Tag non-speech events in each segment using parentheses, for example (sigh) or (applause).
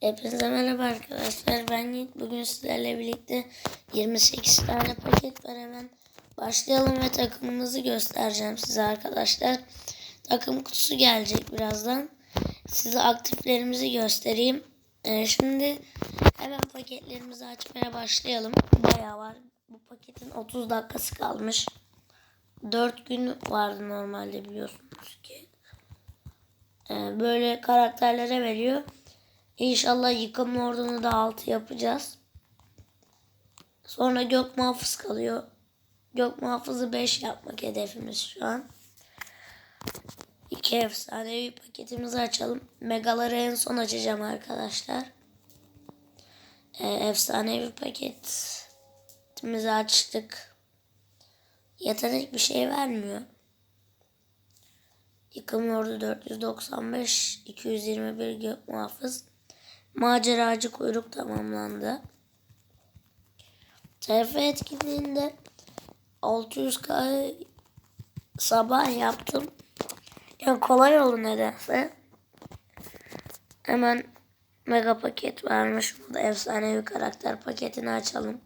Hepinize merhaba arkadaşlar. Ben Yiğit. Bugün sizlerle birlikte 28 tane paket var hemen. Başlayalım ve takımımızı göstereceğim size arkadaşlar. Takım kutusu gelecek birazdan. Size aktiflerimizi göstereyim. Ee, şimdi hemen paketlerimizi açmaya başlayalım. Bayağı var. Bu paketin 30 dakikası kalmış. 4 gün vardı normalde biliyorsunuz ki. Ee, böyle karakterlere veriyor. İnşallah yıkım ordunu da 6 yapacağız. Sonra gök muhafız kalıyor. Gök muhafızı 5 yapmak hedefimiz şu an. İki efsanevi paketimizi açalım. Megaları en son açacağım arkadaşlar. Ee, efsanevi paketimizi açtık. Yetenek bir şey vermiyor. Yıkım ordu 495, 221 gök muhafız. Maceracı kuyruk tamamlandı. TF etkinliğinde 600k sabah yaptım. Yani kolay oldu nedense. Hemen mega paket varmış. Burada efsanevi karakter paketini açalım.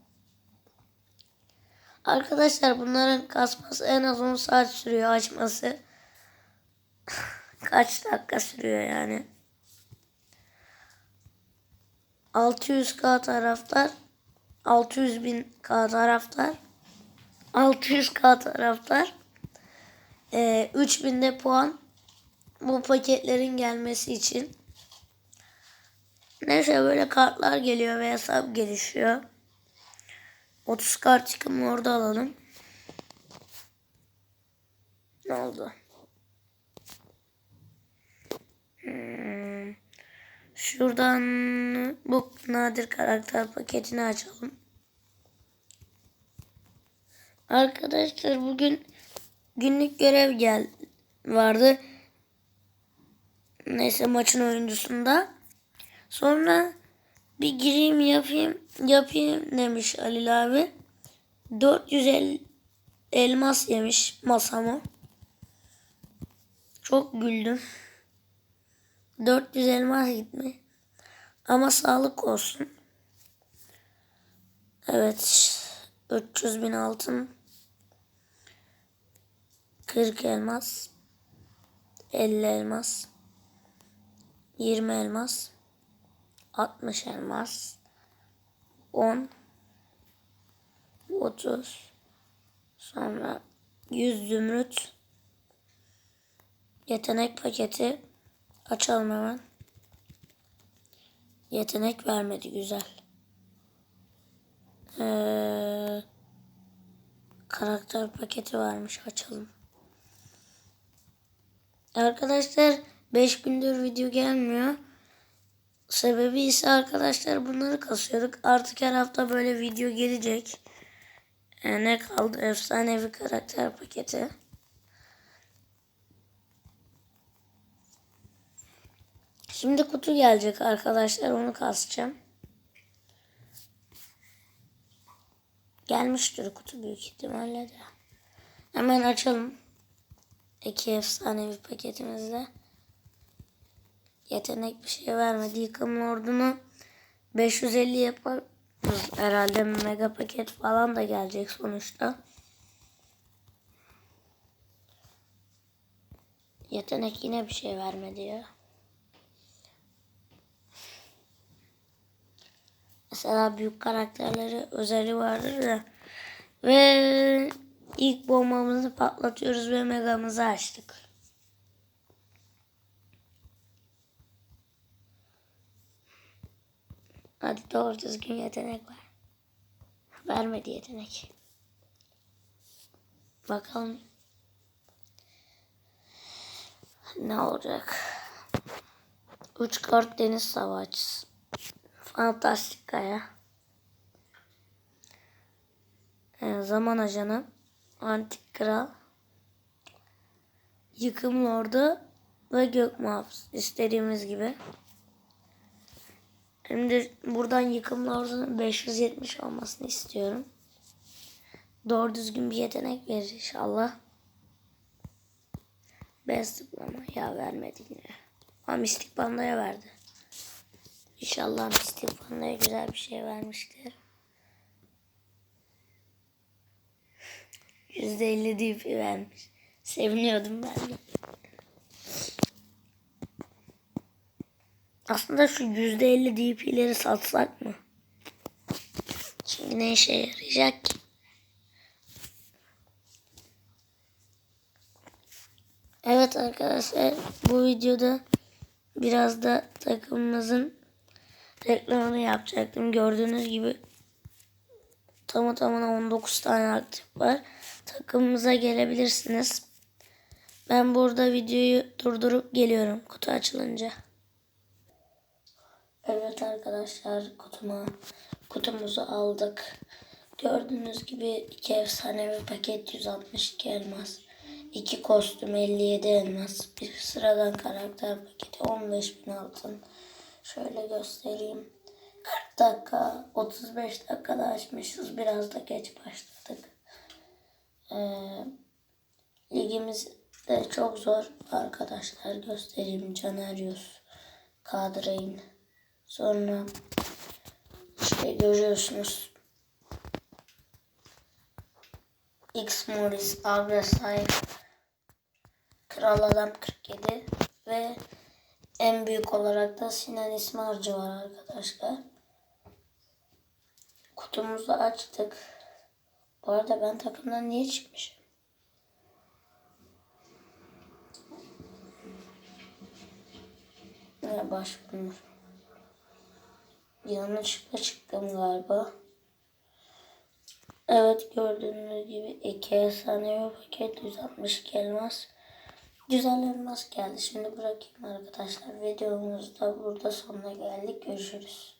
Arkadaşlar bunların kasması en az 10 saat sürüyor açması. (laughs) Kaç dakika sürüyor yani. 600k taraftar 600 bin k taraftar 600k taraftar. Ee, 3000 de puan bu paketlerin gelmesi için. Neyse böyle kartlar geliyor ve hesap gelişiyor. 30 kart çıkımı orada alalım. Ne oldu Şuradan bu nadir karakter paketini açalım. Arkadaşlar bugün günlük görev gel vardı. Neyse maçın oyuncusunda. Sonra bir gireyim yapayım yapayım demiş Halil abi. 450 elmas yemiş masamı. Çok güldüm. 400 elmas gitme. Ama sağlık olsun. Evet. 300 bin altın. 40 elmas. 50 elmas. 20 elmas. 60 elmas. 10. 30. Sonra 100 zümrüt. Yetenek paketi. Açalım hemen. Yetenek vermedi güzel. Ee, karakter paketi varmış açalım. Arkadaşlar 5 gündür video gelmiyor. Sebebi ise arkadaşlar bunları kasıyorduk. Artık her hafta böyle video gelecek. Ee, ne kaldı? Efsanevi karakter paketi. Şimdi kutu gelecek arkadaşlar. Onu kasacağım. Gelmiştir kutu büyük ihtimalle de. Hemen açalım. İki efsanevi paketimizde. Yetenek bir şey vermedi. Yıkım ordunu 550 yapar. Herhalde mega paket falan da gelecek sonuçta. Yetenek yine bir şey vermedi ya. Mesela büyük karakterleri özeli vardır da. Ve ilk bombamızı patlatıyoruz ve megamızı açtık. Hadi doğru düzgün yetenek var. Vermedi yetenek. Bakalım. Ne olacak? Üç kart deniz savaşçısı. Fantastik Kaya. Ee, zaman ajanı. Antik Kral. Yıkım Lordu ve Gök Muhafız. İstediğimiz gibi. Şimdi buradan Yıkım Lordu'nun 570 olmasını istiyorum. Doğru düzgün bir yetenek verir inşallah. Best zıplama ya vermedi yine. Ama mistik bandaya verdi. İnşallah Panda'ya güzel bir şey vermiştir. %50 DP vermiş. Seviniyordum ben de. Aslında şu %50 DP'leri satsak mı? Şimdi ne işe yarayacak ki? Evet arkadaşlar bu videoda biraz da takımımızın reklamını yapacaktım. Gördüğünüz gibi tamı tamına 19 tane aktif var. Takımımıza gelebilirsiniz. Ben burada videoyu durdurup geliyorum kutu açılınca. Evet arkadaşlar kutuma kutumuzu aldık. Gördüğünüz gibi iki efsanevi paket 162 elmas. 2 kostüm 57 elmas. Bir sıradan karakter paketi 15 bin altın. Şöyle göstereyim. 40 dakika 35 dakikada açmışız. Biraz da geç başladık. Ee, ligimiz de çok zor arkadaşlar. Göstereyim. Canerius. Kadrein. Sonra işte görüyorsunuz. X Morris, Agresay, Kral Adam 47 ve en büyük olarak da Sinan İsmarcı var arkadaşlar. Kutumuzu açtık. Bu arada ben takımdan niye çıkmışım? Ne başvurmuş. Yanlışlıkla çıktım galiba. Evet gördüğünüz gibi iki efsanevi paket 162 elmas. Güzel elmas geldi. Şimdi bırakayım arkadaşlar. Videomuz da burada sonuna geldik. Görüşürüz.